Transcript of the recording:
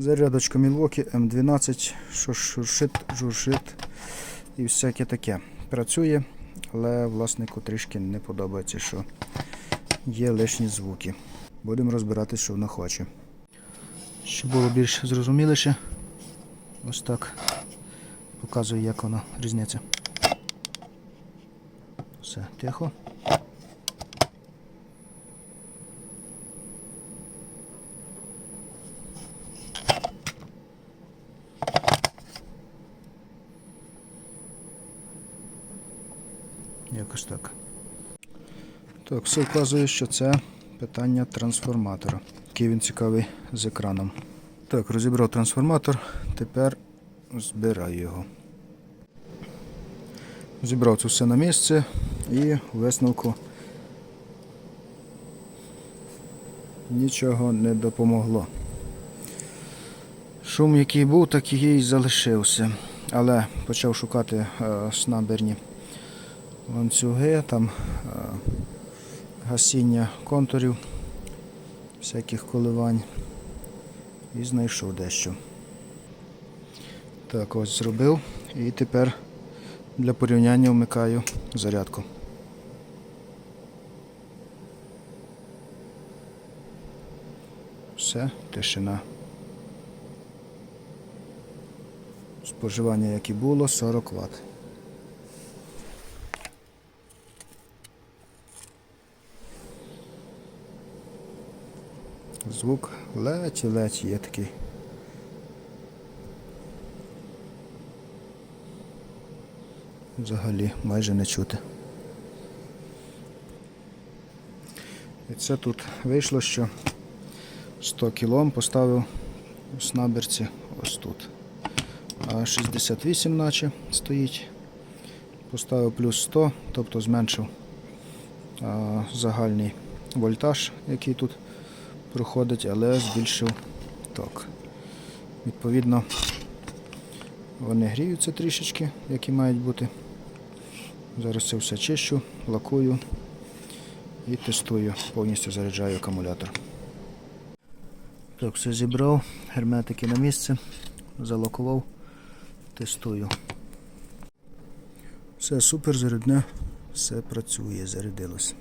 Зарядочка Milwaukee М12, що шуршит, журшит і всяке таке. Працює, але власнику трішки не подобається, що є лишні звуки. Будемо розбиратися, що вона хоче. Щоб було більш зрозуміліше, ось так показую, як вона різниця. Все, тихо. Якось так. Так, все вказує, що це питання трансформатора. Який він цікавий з екраном. Так, розібрав трансформатор, тепер збираю його. Зібрав це все на місце і висновку нічого не допомогло. Шум, який був, такий і залишився. Але почав шукати е, снаберні ланцюги, там е, гасіння контурів, всяких коливань. І знайшов дещо. Так, ось зробив. І тепер для порівняння вмикаю зарядку. Все, тишина. Споживання, як і було, 40 Вт. Звук ледь-ледь є такий. Взагалі майже не чути. І це тут вийшло, що 100 кілом поставив у снаберці ось тут. А 68 наче стоїть. Поставив плюс 100, тобто зменшив а, загальний вольтаж, який тут проходить, але збільшив ток. Відповідно, вони гріються трішечки, які мають бути. Зараз це все чищу, лакую і тестую, повністю заряджаю акумулятор. Так, все зібрав, герметики на місце, залакував, тестую. Все супер, зарядне, все працює, зарядилось.